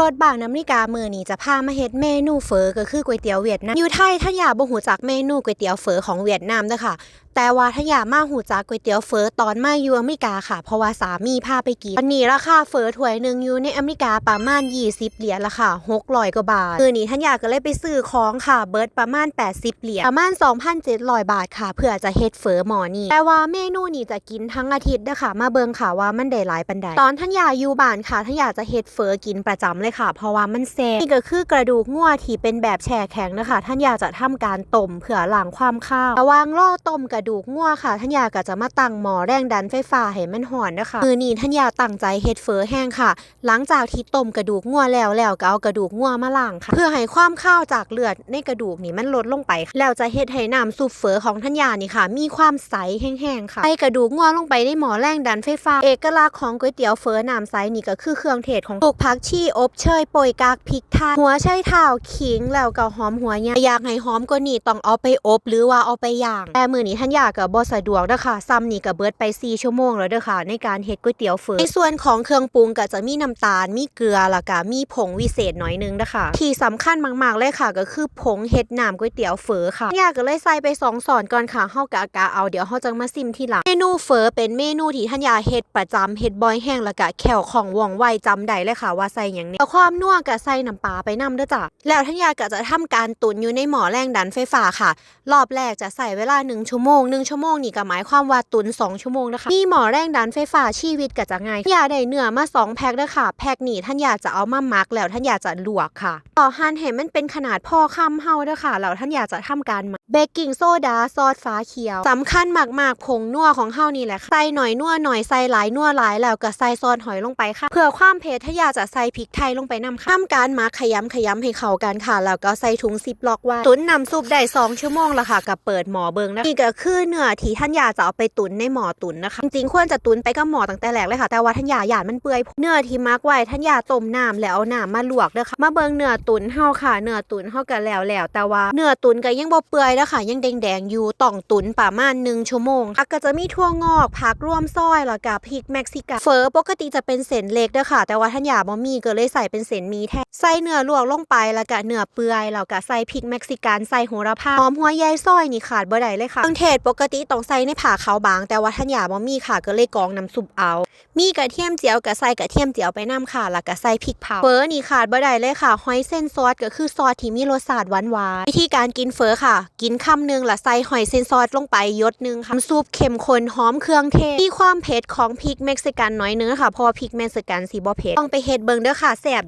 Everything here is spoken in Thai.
รสบางน้ำนิกามือนี้จะพามาเฮ็ดเมนูเฟอก็คือก๋วยเตี๋ยวเวียดนามอยู่ไทยถ้านอยากบ่หูจักเมนูก๋วยเตี๋ยวเฟอของเวียดนามเด้อค่ะ แต่ว่าถ้านอยากมาหูจักก๋วยเตี๋ยวเฟอตอนมาอยู่อเมริกาค่ะ เพราะว่าสามีพาไปกินวันนี้ราคาเฟอถ้วยหนึ่งอยู่ในอเมริกาประมาณ 20 เหรียญละค่ะ600กว่าบาทมือนี้ท่านอยากก็เลยไปซื้อของค่ะเบิร์ดประมาณ 80 เหรียญประมาณ 2,700 บาทค่ะ เพื่อจะเฮ็ดเฟอหมอนี้แต่ว่าเมนูนี้จะกินทั้งอาทิตย์เด้อค่ะ มาเบิ่งค่ะว่ามันได้หลายปานใดตอนท่านอยากอยู่บ้านค่ะท่านอยากจะเฮ็ดเฟอกินประจำเลยค่ะ เพราะว่ามันแซ่บนี่ก็คือกระดูกงัวที่เป็นแบบแช่แข็งนะคะ ท่านอยากจะทำการต้มเพื่อล้างความข้าวระว่างรอต้มกระดูกงัวค่ะ ท่านอยาก็จะมาตั้งหม้อแรงดันไฟฟ้าให้มันหอนนะคะมือนี้ท่านอยากตั้งใจเฮ็ดเฟอแห้งค่ะ หลังจากที่ต้มกระดูกงัวแล้วแล้วก็เอากระดูกงัวมาล้างค่ะ เพื่อให้ความข้าวจากเลือดในกระดูกนี่มันลดลงไป แล้วจะเฮ็ดให้น้ำซุปเฟอของท่านยานี่ค่ะ มีความใสแห้งๆค่ะใส่กระดูกงัวลงไปในหม้อแรงดันไฟฟ้า เอกลักษณ์ของก๋วยเตี๋ยวเฟอน้ำใสนี่ก็คือเครื่องเทศของปลูกผักชีอบเชยโปรยกากพริกไทยหัวไชเท้าขิงแล้วก็หอมหัวใหญ่ยอยากให้หอมกว่านี้ต้องเอาไปอบหรือว่าเอาไปย่าง แต่มือนี้ท่านอยาก็บ่สะดวกเด้อค่ะซ้ำนี่ก็เบิร์ดไป 4 ชั่วโมงแล้วเด้อค่ะ ในการเฮ็ดก๋วยเตี๋ยวเฟอในส่วนของเครื่องปรุงก็จะมีน้ำตาลมีเกลือแล้วก็มีผงวิเศษหน่อยนึงนะคะที่สำคัญมากๆเลยค่ะ ก็คือผงเฮ็ดน้ำก๋วยเตี๋ยวเฟอค่ะท่านยากก็เลยใส่ไปสองส่อนก่อนค่ะเฮากะกะเอาเดี๋ยวเฮาจังมาซิมทีหลังเมนูเฟอเป็นเมนูที่ท่านยาเฮ็ดประจำเฮ็ดบ่อยแห้งแล้วก็แขวของว่องไวจำได้เลยค่ะว่าใส่หยังเนี่ยเอาความนัวก็ใส่น้ำปลาไปนำเด้อจ้ะแล้วท่านยาก็จะทำการตุนอยู่ในหม้อแรงดันไฟฟ้าค่ะ รอบแรกจะใส่เวลา1ชั่วโมง1ชั่วโมงนี่ก็หมายความว่าตุน2ชั่วโมงนะคะมีหม้อแรงดันไฟฟ้าชีวิตก็จะง่ายท่านอยาได้เนื้อมา2แพ็คด้อค่ะแพ็คนี้ท่านยาจะเอามามักแล้วท่านยาจะลวกค่ะ ต่อหั่นให้มันเป็นขนาดพอคำเฮาด้อค่ะแล้วท่านยาจะทำการ เบกกิ้งโซดาซอสฟ้าเขียวสำคัญมากๆผงนัวของเฮานี่แหละค่ะใส่หน่อยนัวหน่อยใส่หลายนัวหลายแล้วก็ใส่ซอสหอยลงไปค่ะเพื่อความเผ็ดถ้าอยากจะใส่พริกไทยลงไปนำค่ะทำการมักขยำขยำให้เข้ากันค่ะแล้วก็ใส่ถุงซิปล็อกไว้ตุ๋นน้ำซุปได้2ชั่วโมงแล้วค่ะกับเปิดหม้อเบิงนะนี่ก็คือเนื้อที่ท่านอยากจะเอาไปตุ๋นในหม้อตุ๋นนะคะจริงๆควรจะตุ๋นไปกับหม้อตั้งแต่แรกเลยค่ะ แต่ว่าท่านอยากหยาดมันเปื่อยเนื้อที่มักไว้ท่านอยากต้มน้ำแล้วเอาน้ำมาลวกเด้อค่ะมาเบิงเนื้อตุ๋นเฮาค่ะเนื้อตุ๋นเฮากันแล้วแล้วแต่ว่าเนื้อตุ๋นก็ยังบ่เปื่อยแล้วค่ะ ยังแดงๆอยู่ต้องตุ๋นประมาณ1ชั่วโมงค่ะก็จะมีถั่วงอกผักร่วมซอยแล้วก็พริกเม็กซิกันเฟอปกติจะเป็นเส้นเล็กเด้อค่ะ แต่ว่าท่านอยากบ่มีก็เลยใส่เป็นเส้นมีแทนใส่เนื้อลวกลงไปแล้วก็เนื้อเปื่อยแล้วก็ใส่พริกเม็กซิกันใส่โหระพาหอมหัวใยซอยนี่ขาดบ่ได้เลยค่ะเครื่องเทศปกติต้องใส่ในผ่าขาวบาง แต่ว่าท่านอยากบ่มีค่ะก็เลยกองน้ำซุปเอา มีกระเทียมเจียวก็ใส่กระเทียมเจียวไปน้ำค่ะแล้วก็ใส่พริกเผาเฟอนี่ขาดบ่ได้เลยค่ะหอยเส้นซอสก็คือซอสที่มีรสชาติหวานหวานวิธีการกินเฟอค่ะกินคำหนึ่งแล้วใส่หอยเซนซอสลงไปยดหนึ่งค่ะซุปเข้มข้นหอมเครื่องเทศมีความเผ็ดของพริกเม็กซิกันน้อยเนื้อค่ะเพราะว่าพริกเม็กซิกันสีบ่เผ็ดต้องไปเฮ็ดเบิ่งเด้อค่ะแซ่บ